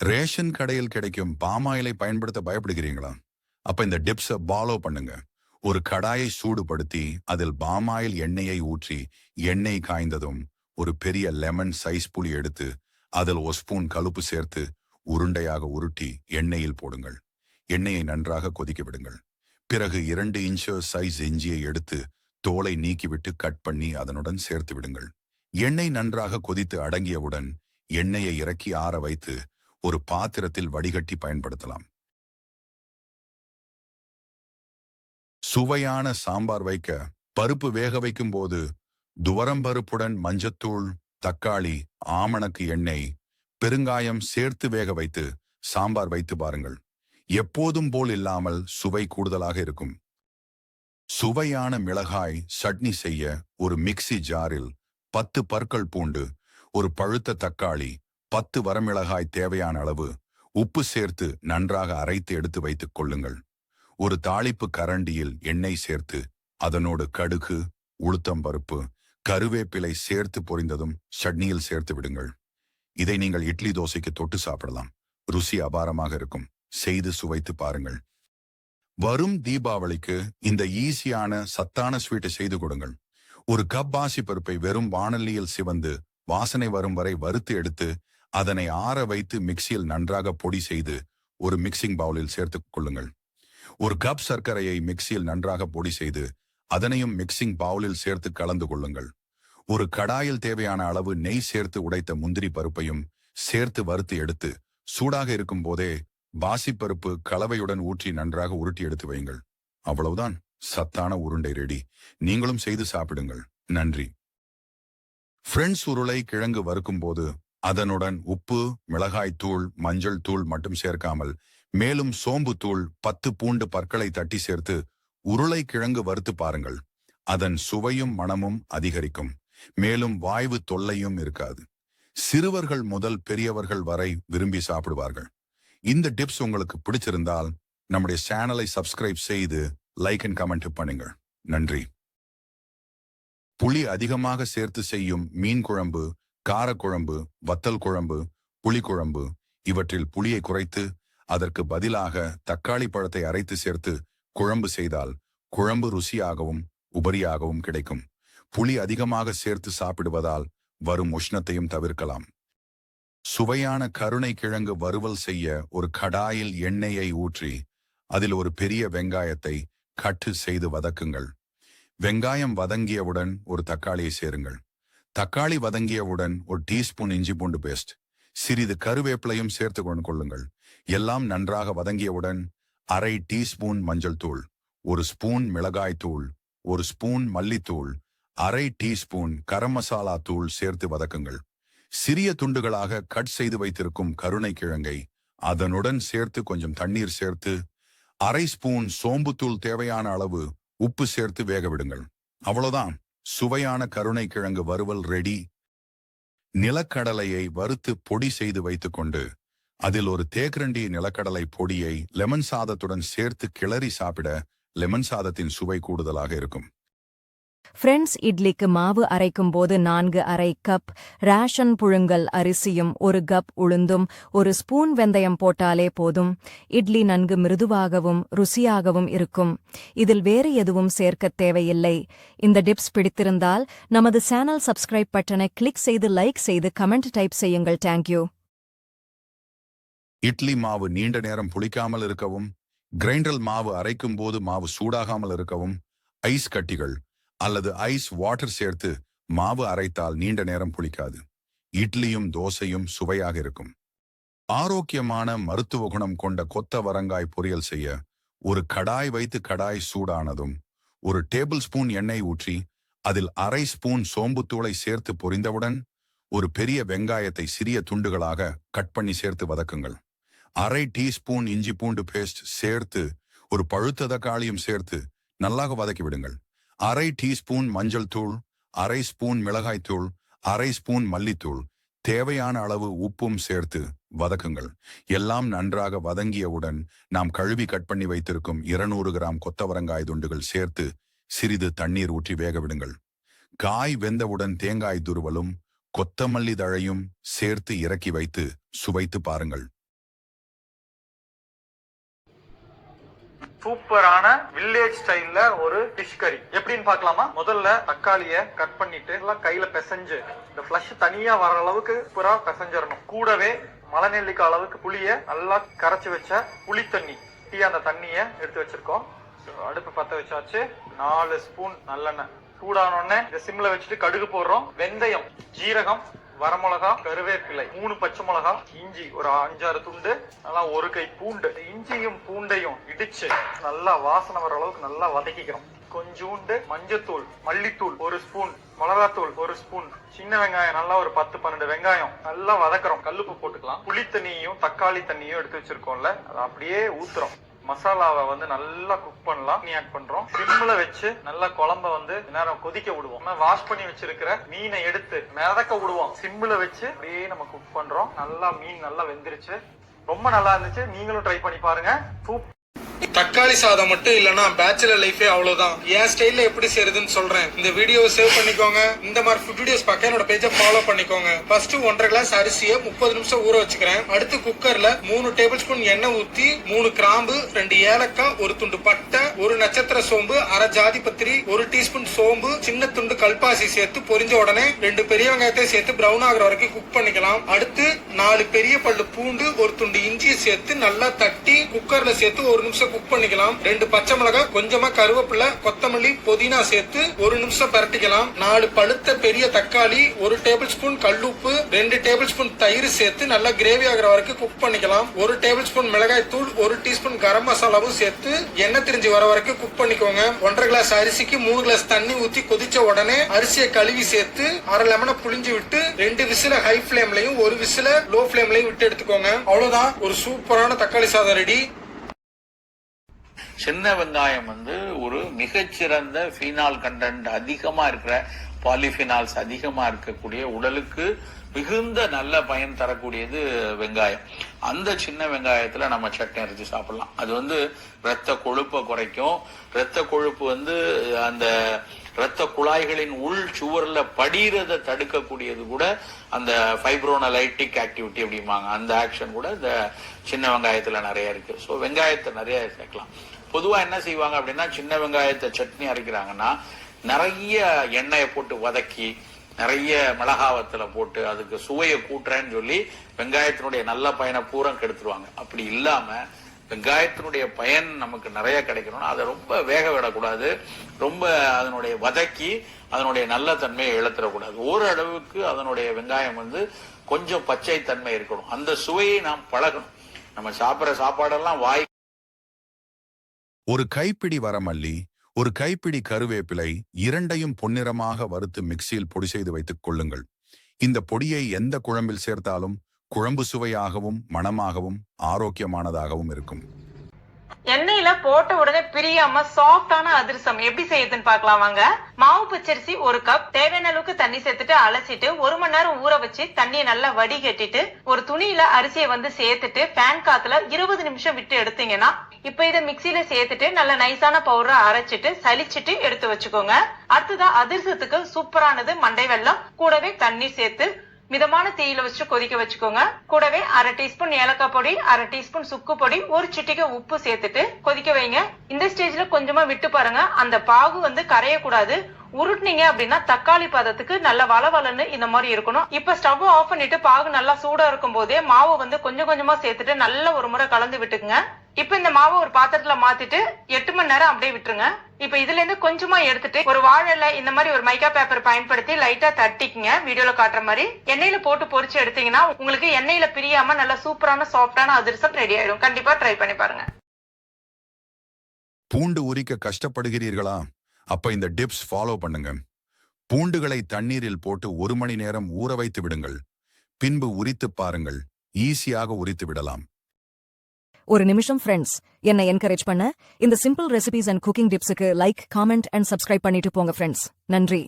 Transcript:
Ration கடையில் கிடைக்கும் பாமாயிலை பயன்படுத்த பயப்படுகிறீங்களா? அப்ப இந்த டிப்ஸை ஃபாலோ பண்ணுங்க. ஒரு கடாயை சூடுபடுத்தி அதில் பாமாயில் எண்ணெயை ஊற்றி எண்ணெய் காய்ந்ததும் ஒரு பெரிய லெமன் சைஸ் புளி எடுத்து அதில் ஒரு ஸ்பூன் கழுப்பு சேர்த்து உருண்டையாக உருட்டி எண்ணெயில் போடுங்கள். எண்ணெயை நன்றாக கொதிக்க விடுங்கள். பிறகு இரண்டு இன்ச் சைஸ் இஞ்சியை எடுத்து தோலை நீக்கிவிட்டு கட் பண்ணி அதனுடன் சேர்த்து விடுங்கள். எண்ணெய் நன்றாக கொதித்து அடங்கியவுடன் எண்ணெயை இறக்கி ஆற வைத்து ஒரு பாத்திரத்தில் வடிகட்டி பயன்படுத்தலாம். சுவையான சாம்பார் வைக்க பருப்பு வேக வைக்கும் போது துவரம் பருப்புடன் மஞ்சத்தூள் தக்காளி ஆமணக்கு எண்ணெய் பெருங்காயம் சேர்த்து வேக வைத்து சாம்பார் வைத்து பாருங்கள். எப்போதும் போல் இல்லாமல் சுவை கூடுதலாக இருக்கும். சுவையான மிளகாய் சட்னி செய்ய ஒரு மிக்ஸி ஜாரில் பத்து பற்கள் பூண்டு ஒரு பழுத்த தக்காளி பத்து வரமிளகாய் தேவையான அளவு உப்பு சேர்த்து நன்றாக அரைத்து எடுத்து வைத்துக் கொள்ளுங்கள். ஒரு தாளிப்பு கரண்டியில் எண்ணெய் சேர்த்து அதனோடு கடுகு உளுத்தம்பருப்பு கருவேப்பிலை சேர்த்து பொரிந்ததும் சட்னியில் சேர்த்து விடுங்கள். இதை நீங்கள் இட்லி தோசைக்கு தொட்டு சாப்பிடலாம். ருசி அபாரமாக இருக்கும். செய்து சுவைத்து பாருங்கள். வரும் தீபாவளிக்கு இந்த ஈஸியான சத்தான ஸ்வீட்டை செய்து கொடுங்கள். ஒரு கப் பாசி பருப்பை வெறும் வானலியில் சிவந்து வாசனை வரும் வரை வறுத்து எடுத்து அதனை ஆற வைத்து மிக்சியில் நன்றாக பொடி செய்து ஒரு மிக்சிங் பவுலில் சேர்த்துக் கொள்ளுங்கள். ஒரு கப் சர்க்கரையை மிக்சியில் நன்றாக பொடி செய்து அதனையும் மிக்சிங் பவுலில் சேர்த்து கலந்து கொள்ளுங்கள். ஒரு கடாயில் தேவையான அளவு நெய் சேர்த்து உடைத்த முந்திரி பருப்பையும் சேர்த்து வறுத்து எடுத்து சூடாக இருக்கும் போதே பாசிப்பருப்பு கலவையுடன் ஊற்றி நன்றாக உருட்டி எடுத்து வையுங்கள். அவ்வளவுதான். சத்தான உருண்டை ரெடி நீங்களும் செய்து சாப்பிடுங்கள். நன்றி. பிரெண்ட்ஸ் உருளை கிழங்கு வறுக்கும் போது அதனுடன் உப்பு மிளகாய் தூள் மஞ்சள் தூள் மட்டும் சேர்க்காமல் மேலும் சோம்பு தூள் பத்து பூண்டு பற்களை தட்டி சேர்த்து உருளை கிழங்கு வறுத்து பாருங்கள். அதன் சுவையும் மனமும் அதிகரிக்கும். மேலும் வாய்வு தொல்லையும் இருக்காது. சிறுவர்கள் முதல் பெரியவர்கள் வரை விரும்பி சாப்பிடுவார்கள். இந்த டிப்ஸ் உங்களுக்கு பிடிச்சிருந்தால் நம்முடைய சேனலை சப்ஸ்கிரைப் செய்து லைக் அண்ட் கமெண்ட் பண்ணுங்கள். நன்றி. புளி அதிகமாக சேர்த்து செய்யும் மீன் குழம்பு காரக்குழம்பு வத்தல் குழம்பு புளிக்குழம்பு இவற்றில் புளியை குறைத்து அதற்கு பதிலாக தக்காளி பழத்தை அரைத்து சேர்த்து குழம்பு செய்தால் குழம்பு ருசியாகவும் உபரியாகவும் கிடைக்கும். புளி அதிகமாக சேர்த்து சாப்பிடுவதால் வரும் உஷ்ணத்தையும் தவிர்க்கலாம். சுவையான கருணை கிழங்கு வறுவல் செய்ய ஒரு கடாயில் எண்ணெயை ஊற்றி அதில் ஒரு பெரிய வெங்காயத்தை கட்டு செய்து வதக்குங்கள். வெங்காயம் வதங்கியவுடன் ஒரு தக்காளியை சேருங்கள். தக்காளி வதங்கியவுடன் ஒரு டீஸ்பூன் இஞ்சி பூண்டு பேஸ்ட் சிறிது கருவேப்பிலையும் சேர்த்து கொண்டு கொள்ளுங்கள். எல்லாம் நன்றாக வதங்கியவுடன் அரை டீஸ்பூன் மஞ்சள் தூள் ஒரு ஸ்பூன் மிளகாய் தூள் ஒரு ஸ்பூன் மல்லித்தூள் அரை டீஸ்பூன் கரம் மசாலா தூள் சேர்த்து வதக்குங்கள். சிறிய துண்டுகளாக கட் செய்து வைத்திருக்கும் கருணை கிழங்கை அதனுடன் சேர்த்து கொஞ்சம் தண்ணீர் சேர்த்து அரை ஸ்பூன் சோம்புத்தூள் தேவையான அளவு உப்பு சேர்த்து வேக விடுங்கள் அவ்வளவுதான். சுவையான கருணை கிழங்கு வறுவல் ரெடி நிலக்கடலையை வறுத்து பொடி செய்து வைத்துக்கொண்டு அதில் ஒரு தேக்கரண்டி நிலக்கடலை பொடியை லெமன் சாதத்துடன் சேர்த்து கிளறி சாப்பிட லெமன் சாதத்தின் சுவை கூடுதலாக இருக்கும். ஃப்ரெண்ட்ஸ் இட்லிக்கு மாவு அரைக்கும் போது நான்கு அரை கப் ரேஷன் புழுங்கல் அரிசியும் ஒரு கப் உளுந்தும் ஒரு ஸ்பூன் வெந்தயம் போட்டாலே போதும். இட்லி நன்கு மிருதுவாகவும் ருசியாகவும் இருக்கும். இதில் வேறு எதுவும் சேர்க்கத் தேவையில்லை. இந்த டிப்ஸ் பிடித்திருந்தால் நமது சேனல் சப்ஸ்கிரைப் பட்டனை கிளிக் செய்து லைக் செய்து கமெண்ட் டைப் செய்யுங்கள். தேங்க்யூ இட்லி மாவு நீண்ட நேரம் புளிக்காமல் இருக்கவும் கிரைண்டர் மாவு அரைக்கும் போது மாவு சூடாகாமல் இருக்கவும் ஐஸ் கட்டிகள் அல்லது ஐஸ் வாட்டர் சேர்த்து மாவு அரைத்தால் நீண்ட நேரம் புளிக்காது. இட்லியும் தோசையும் சுவையாக இருக்கும். ஆரோக்கியமான மருத்துவ குணம் கொண்ட கொத்த வரங்காய் பொரியல் செய்ய ஒரு கடாய் வைத்து கடாய் சூடானதும் ஒரு டேபிள் ஸ்பூன் எண்ணெய் ஊற்றி அதில் அரை ஸ்பூன் சோம்புத்தூளை சேர்த்து பொரிந்தவுடன் ஒரு பெரிய வெங்காயத்தை சிறிய துண்டுகளாக கட் பண்ணி சேர்த்து வதக்குங்கள். அரை டீஸ்பூன் இஞ்சி பூண்டு பேஸ்ட் சேர்த்து ஒரு பழுத்த தக்காளியும் சேர்த்து நல்லாக வதக்கி விடுங்கள். அரை டீஸ்பூன் மஞ்சள் தூள் அரை ஸ்பூன் மிளகாய்த்தூள் அரை ஸ்பூன் மல்லித்தூள். தேவையான அளவு உப்பும் சேர்த்து வதக்குங்கள். எல்லாம் நன்றாக வதங்கியவுடன் நாம் கழுவி கட் பண்ணி வைத்திருக்கும் இருநூறு கிராம் கொத்தவரங்காய் துண்டுகள் சேர்த்து சிறிது தண்ணீர் ஊற்றி வேக விடுங்கள். காய் வெந்தவுடன் தேங்காய் துருவலும் கொத்தமல்லி தழையும் சேர்த்து இறக்கி வைத்து சுவைத்து பாருங்கள். சூப்பரான வில்லேஜ் ஸ்டைல்ல ஒரு ஃபிஷ் கறி எப்படின்னு பார்க்கலாமா? முதல்ல தக்காளிய கட் பண்ணிட்டு எல்லாம் கையில பிசைஞ்சு இந்த ஃபிளஷ் தனியா வர அளவுக்கு புறா பிசைஞ்சிடணும். கூடவே மலைநெல்லிக்காய் அளவுக்கு புளிய நல்லா கரைச்சி வச்ச புளி தண்ணி. டீ அந்த தண்ணிய எடுத்து வச்சிருக்கோம். அடுப்பு பத்த வச்சாச்சு. நாலு ஸ்பூன் நல்லெண்ணெய். சூடான உடனே இந்த சிம்ல வச்சுட்டு கடுகு போடுறோம். வெந்தயம் ஜீரகம் வரமிளகா கருவேப்பிலை மூணு பச்சை மிளகா இஞ்சி ஒரு அஞ்சாறு துண்டு நல்லா ஒரு கை பூண்டு. இஞ்சியும் பூண்டையும் இடிச்சு நல்லா வாசனை வர அளவுக்கு நல்லா வதக்கிக்கிறோம். கொஞ்சூண்டு மஞ்சத்தூள் மல்லித்தூள் ஒரு ஸ்பூன் மிளகாத்தூள் ஒரு ஸ்பூன் சின்ன வெங்காயம் நல்லா ஒரு பத்து பன்னெண்டு வெங்காயம் நல்லா வதக்குறோம். கல்லுப்பு போட்டுக்கலாம். புளி தண்ணியும் தக்காளி தண்ணியும் எடுத்து வச்சிருக்கோம்ல அதை அப்படியே ஊத்துறோம். மசாலாவை வந்து நல்லா குக் பண்ணலாம். நீ ஆட் பண்றோம். சிம்ல வச்சு நல்லா குழம்ப வந்து நேரம் கொதிக்க விடுவோம். வாஷ் பண்ணி வச்சிருக்கிற மீனை எடுத்து மிதக்க விடுவோம். சிம்ல வச்சு அப்படியே நம்ம குக் பண்றோம். நல்லா மீன் நல்லா வெந்துருச்சு. ரொம்ப நல்லா இருந்துச்சு. நீங்களும் ட்ரை பண்ணி பாருங்க. சூப் தக்காளி சாதம் மட்டும் இல்லனா பேச்சுலர் லைஃபே அவ்வளவுதான். என் ஸ்டைல்ல எப்படி செய்யறதுன்னு சொல்றேன். இந்த வீடியோவை சேவ் பண்ணிக்கோங்க. இந்த மாதிரி ஃபுட் வீடியோஸ் பார்க்க என்னோட பேஜை ஃபாலோ பண்ணிக்கோங்க. ஃபர்ஸ்ட் ஒன்றரை கிளாஸ் அரிசியை முப்பது நிமிஷம் ஊற வச்சுக்கிறேன். அடுத்து குக்கர்ல மூணு டேபிள் ஸ்பூன் எண்ணெய் ஊத்தி மூணு கிராம்பு ரெண்டு ஏலக்காய் ஒரு துண்டு பட்டை ஒரு நட்சத்திர சோம்பு அரை ஜாதி பத்திரி ஒரு டீஸ்பூன் சோம்பு சின்ன துண்டு கல்பாசி சேர்த்து பொரிஞ்ச உடனே ரெண்டு பெரிய வெங்காயத்தை சேர்த்து பிரவுன் ஆகிற வரைக்கும் குக் பண்ணிக்கலாம். அடுத்து நாலு பெரிய பல்லு பூண்டு ஒரு துண்டு இஞ்சியை சேர்த்து நல்லா தட்டி குக்கர்ல சேர்த்து ஒரு நிமிஷம் குக் பண்ணிக்கலாம். ரெண்டு பச்சை மிளகாய் கொஞ்சமா கருவேப்பிலை கொத்தமல்லி புதினா சேர்த்து ஒரு நிமிஷம் பரட்டிக்கலாம். நாலு பழுத்த பெரிய தக்காளி ஒரு டேபிள் ஸ்பூன் கல்லுப்பு ரெண்டு டேபிள் ஸ்பூன் தயிர் சேர்த்து நல்லா கிரேவி ஆகிற வரைக்கும் குக் பண்ணிக்கலாம். ஒரு டேபிள் ஸ்பூன் மிளகாய் தூள் ஒரு டீஸ்பூன் கரம் மசாலாவும் சேர்த்து எண்ணெய் திரிஞ்சு வர வரைக்கும் குக் பண்ணிக்கோங்க. ஒன்றரை கிளாஸ் அரிசிக்கு மூணு கிளாஸ் தண்ணி ஊத்தி கொதிச்ச உடனே அரிசியை கழுவி சேர்த்து அரை லெமனை புளிஞ்சு விட்டு ரெண்டு விசில ஹை ஃபிளேம்லயும் ஒரு விசில லோ ஃபிளேம்லயும் விட்டு எடுத்துக்கோங்க. அவ்வளவுதான். ஒரு சூப்பரான தக்காளி சாதம் ரெடி சின்ன வெங்காயம் வந்து ஒரு மிகச்சிறந்த ஃபீனால் கண்டென்ட் அதிகமா இருக்கிற பாலிஃபினால்ஸ் அதிகமா இருக்கக்கூடிய உடலுக்கு மிகுந்த நல்ல பயன் தரக்கூடியது வெங்காயம். அந்த சின்ன வெங்காயத்துல நம்ம சட்னி அரைச்சி சாப்பிடலாம். அது வந்து இரத்த கொழுப்பை குறைக்கும். இரத்த கொழுப்பு வந்து அந்த இரத்த குழாய்களின் உள் சுவர்ல படிகிறத தடுக்கக்கூடியது கூட அந்த ஃபைப்ரோனலைட்டிக் ஆக்டிவிட்டி அப்படிம்பாங்க. அந்த ஆக்ஷன் கூட இந்த சின்ன வெங்காயத்துல நிறைய இருக்கு. ஸோ வெங்காயத்தை நிறைய சேர்க்கலாம். பொதுவா என்ன செய்வாங்க அப்படின்னா சின்ன வெங்காயத்தை சட்னி அரைக்கிறாங்கன்னா நிறைய எண்ணெயை போட்டு வதக்கி நிறைய மிளகாவத்தில் போட்டு அதுக்கு சுவையை கூட்டுறேன்னு சொல்லி வெங்காயத்தினுடைய நல்ல பயனை பூரா கெடுத்துருவாங்க. அப்படி இல்லாம வெங்காயத்தினுடைய பயன் நமக்கு நிறைய கிடைக்கணும்னா அதை ரொம்ப வேக விடக்கூடாது. ரொம்ப அதனுடைய வதக்கி அதனுடைய நல்ல தன்மையை இழத்துடக்கூடாது ஓரளவுக்கு அதனுடைய வெங்காயம் வந்து கொஞ்சம் பச்சை தன்மை இருக்கணும். அந்த சுவையை நாம் பழகணும். நம்ம சாப்பிட்ற சாப்பாடெல்லாம் வாய் ஒரு கைப்பிடி வரமல்லி ஒரு கைப்பிடி கருவேப்பிலை இரண்டையும் பொன்னிறமாக வறுத்து மிக்சியில் பொடி செய்து வைத்துக் கொள்ளுங்கள். இந்த பொடியை எந்த குழம்பில் சேர்த்தாலும் குழம்பு சுவையாகவும் மணமாகவும் ஆரோக்கியமானதாகவும் இருக்கும். எண்ணெயில போட்ட உடனே பிரியாம சாஃப்டான அதிரசம் எப்படி செய்யுதுன்னு பார்க்கலாம் வாங்க. மாவு பச்சரிசி ஒரு கப் தேவையான அளவுக்கு தண்ணி சேர்த்துட்டு அலசிட்டு ஒரு மணி நேரம் ஊற வச்சு தண்ணியை நல்லா வடிகட்டிட்டு ஒரு துணியில அரிசியை வந்து சேர்த்துட்டு ஃபேன் காத்துல இருபது நிமிஷம் விட்டு எடுத்தீங்கன்னா இப்ப இதை மிக்சியில சேர்த்துட்டு நல்ல நைஸான பவுடரை அரைச்சிட்டு சலிச்சிட்டு எடுத்து வச்சுக்கோங்க. அடுத்ததா அதிரசத்துக்கு சூப்பரானது மண்டை வெள்ளம் கூடவே தண்ணி சேர்த்து மிதமான தீயில வச்சு கொதிக்க வச்சுக்கோங்க. கூடவே அரை டீஸ்பூன் ஏலக்காய் பொடி அரை டீஸ்பூன் சுக்கு பொடி ஒரு சிட்டிகை உப்பு சேர்த்துட்டு கொதிக்க வைங்க. இந்த ஸ்டேஜ்ல கொஞ்சமா விட்டு பாருங்க. அந்த பாகு வந்து கரையக்கூடாது. உருட்டுனீங்க அப்படின்னா தக்காளி பதத்துக்கு நல்ல வளவலன்னு இந்த மாதிரி இருக்கணும். இப்ப ஸ்டவ் ஆஃப் பண்ணிட்டு பாகு நல்லா சூடா இருக்கும் போதே மாவு வந்து கொஞ்சம் கொஞ்சமா சேர்த்துட்டு நல்ல ஒரு முறை கலந்து விட்டுக்குங்க. இப்ப இந்த மாவை ஒரு பாத்திரத்துல மாத்திட்டு எட்டு மணி நேரம் அப்படியே விட்டுருங்க. இப்ப இதுல இருந்து கொஞ்சமா எடுத்துட்டு ஒரு வாழை இந்த மாதிரி ஒரு மைக்கா பேப்பர் பயன்படுத்தி லைட்டா தட்டிக்குங்க. வீடியோல காட்டுற மாதிரி எண்ணெயில போட்டு பொரிச்சு எடுத்தீங்கன்னா உங்களுக்கு எண்ணெயில பிரியாம நல்ல சூப்பரான சாஃப்டான அதிரசம் ரெடி ஆயிடும். கண்டிப்பா ட்ரை பண்ணி பாருங்க. பூண்டு உரிக்க கஷ்டப்படுகிறீர்களா? அப்ப இந்த டிப்ஸ் ஃபாலோ பண்ணுங்க. பூண்டுகளை தண்ணீரில் போட்டு ஒரு மணி நேரம் ஊற வைத்து விடுங்கள். பின்பு உரித்து பாருங்கள். ஈஸியாக உரித்து விடலாம். ஒரு நிமிஷம் ஃப்ரெண்ட்ஸ் என்னை என்கரேஜ் பண்ண. இந்த சிம்பிள் ரெசிபிஸ் அண்ட் குக்கிங் டிப்ஸுக்கு லைக் காமெண்ட் அண்ட் சப்ஸ்கிரைப் பண்ணிட்டு போங்க ஃப்ரெண்ட்ஸ் நன்றி.